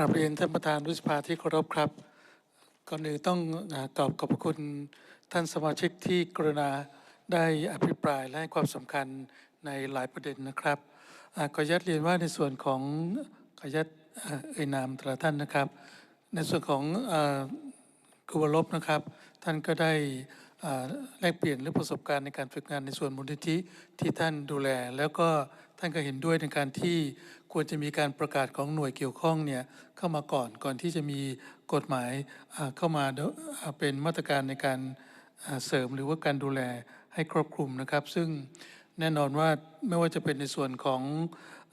ราบเรียนท่านประธานรุษภาที่เคารพครับก่อนอื่นต้องอ่ากราบขอบพระคุณท่านสมาชิกที่กรุณาได้อภิปรายและให้ความสำคัญในหลายประเด็นนะครับขออนุญาตเรียนว่าในส่วนของขออนุญาตอ่าเอ่ยนามแต่ละท่านนะครับ ในส่วนของกุวลบนะครับ ท่านก็ได้ แลกเปลี่ยนหรือประสบการณ์ในการฝึกงานในส่วนมูลนิธิที่ท่านดูแล แล้วก็ท่านก็เห็นด้วยในการที่ควรจะมีการประกาศของหน่วยเกี่ยวข้องเนี่ยเข้ามาก่อนก่อนที่จะมีกฎหมายเข้ามาเป็นมาตรการในการเสริมหรือว่าการดูแลให้ครอบคลุมนะครับ ซึ่ง แน่นอนว่าไม่ว่าจะเป็นในส่วนของ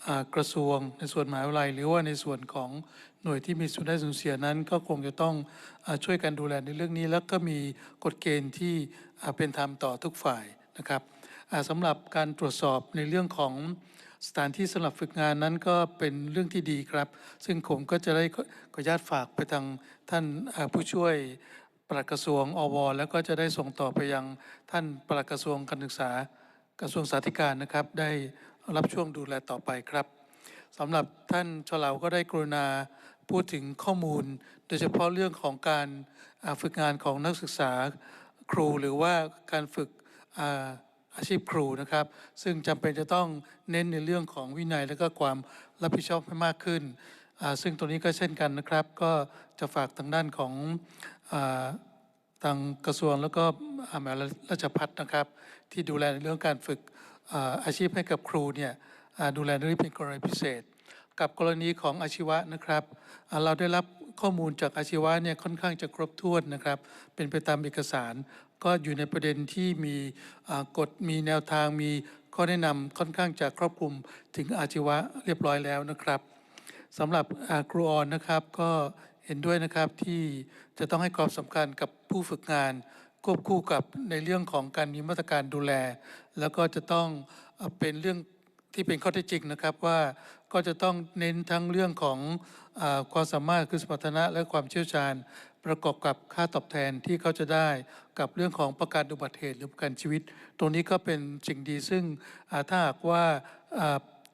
อกระทรวง ในส่วนมหาวิทยาลัย หรือว่าในส่วนของหน่วยที่มีส่วนได้ส่วนเสียนั้น ก็คงจะต้องอช่วยกันดูแลในเรื่องนี้ แล้วก็มีกฎเกณฑ์ที่เป็นธรรมต่อทุกฝ่ายนะครับสำหรับการตรวจสอบในเรื่องของสถานที่สำหรับฝึกงานนั้นก็เป็นเรื่องที่ดีครับ ซึ่งผมก็จะได้ขออนุญาตฝากไปทางท่านผู้ช่วยปลัดกระทรวงอวแล้วก็จะได้ส่งต่อไปยังท่านปลัดกระทรวงการศึกษา กระทรวงสาธารณนะครับได้รับช่วงดูแลต่อไปครับสำหรับท่านชลาวก็ได้กรุณาพูดถึงข้อมูล โดยเฉพาะเรื่องของการฝึกงานของนักศึกษาครูหรือว่าการฝึกอาชีพครูนะครับ ซึ่งจำเป็นจะต้องเน้นในเรื่องของวินัยและก็ความรับผิดชอบให้มากขึ้น ซึ่งตรงนี้ก็เช่นกันนะครับ ก็จะฝากทางด้านของ ทางกระทรวงแล้วก็อามหาวิทยาลัยราชพัฒนะครับ ที่ดูแลในเรื่องการฝึกอาชีพให้กับครูเนี่ยดูแลเรื่องนี้เป็นกรณีพิเศษ กับกรณีของอาชีวะนะครับ เราได้รับข้อมูลจากอาชีวะเนี่ยค่อนข้างจะครบถ้วนนะครับ เป็นไปตามเอกสาร ก็อยู่ในประเด็นที่มีกฎมีแนวทางมีข้อแนะนำค่อนข้างจะครอบคลุมถึงอาชีวะเรียบร้อยแล้วนะครับสำหรับครูออนนะครับก็ เห็นด้วยนะครับที่จะต้องให้ความสำคัญกับผู้ฝึกงาน ควบคู่กับในเรื่องของการมีมาตรการดูแล แล้วก็จะต้องเป็นเรื่องที่เป็นข้อเท็จจริงนะครับว่าก็จะต้องเน้นทั้งเรื่องของอความสามารถคือสมรรถนะและความเชี่ยวชาญ ประกอบกับค่าตอบแทนที่เขาจะได้กับเรื่องของประกันอุบัติเหตุหรือประกันชีวิต ตรงนี้ก็เป็นสิ่งดีซึ่งถ้าหากว่า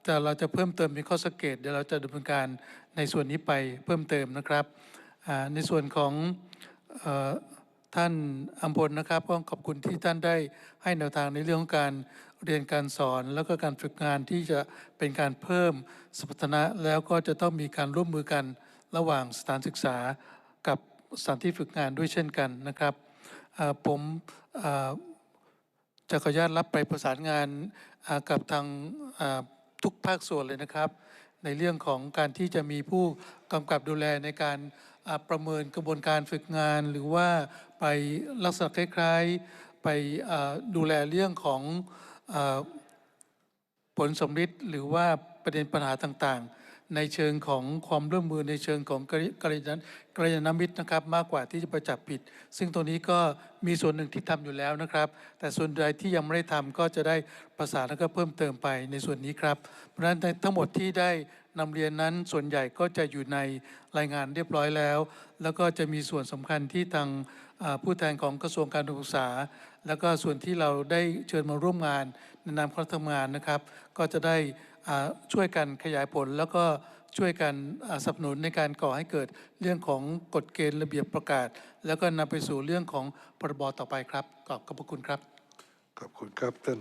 แต่เราจะเพิ่มเติมเป็นข้อสังเกตเดี๋ยวเราจะดำเนินการในส่วนนี้ไปเพิ่มเติมนะครับในส่วนของท่านอัมพลนะครับก็ขอบคุณที่ท่านได้ให้แนวทางในเรื่องของการเรียนการสอน แล้วก็การฝึกงานที่จะเป็นการเพิ่มสมรรถนะแล้วก็จะต้องมีการร่วมมือกันระหว่างสถานศึกษากับสถานที่ฝึกงานด้วยเช่นกันนะครับผมจะขออนุญาตรับไปประสานงานกับทางา ทุกภาคส่วนเลยนะครับ ในเรื่องของการที่จะมีผู้กำกับดูแลในการประเมินกระบวนการฝึกงาน หรือว่าไปลักษณะคล้ายๆ ไปดูแลเรื่องของอผลสมฤทธิ์หรือว่า ประเด็นปัญหาต่างๆ ในเชิงของความร่วมมือในเชิงของกริกริยานกริยานมิตรนะครับ มากกว่าที่จะไปจับผิด ซึ่งตัวนี้ก็มีส่วนหนึ่งที่ทำอยู่แล้วนะครับ แต่ส่วนใดที่ยังไม่ได้ทำก็จะได้ประสานแล้วก็เพิ่มเติมไปในส่วนนี้ครับ เพราะฉะนั้นทั้งหมดที่ได้นำเรียนนั้นส่วนใหญ่ก็จะอยู่ในรายงานเรียบร้อยแล้ว แล้วก็จะมีส่วนสำคัญที่ทางผู้แทนของกระทรวงการศึกษา แล้วก็ส่วนที่เราได้เชิญมาร่วมงานในนามคณะทำงานนะครับ ก็จะได้ช่วยกันขยายผล แล้วก็ช่วยกันสนับสนุนในการก่อให้เกิดเรื่องของกฎเกณฑ์ระเบียบประกาศ แล้วก็นำไปสู่เรื่องของพรบต่อไปครับขอบขอบพระคุณครับ ขอบคุณครับท่าน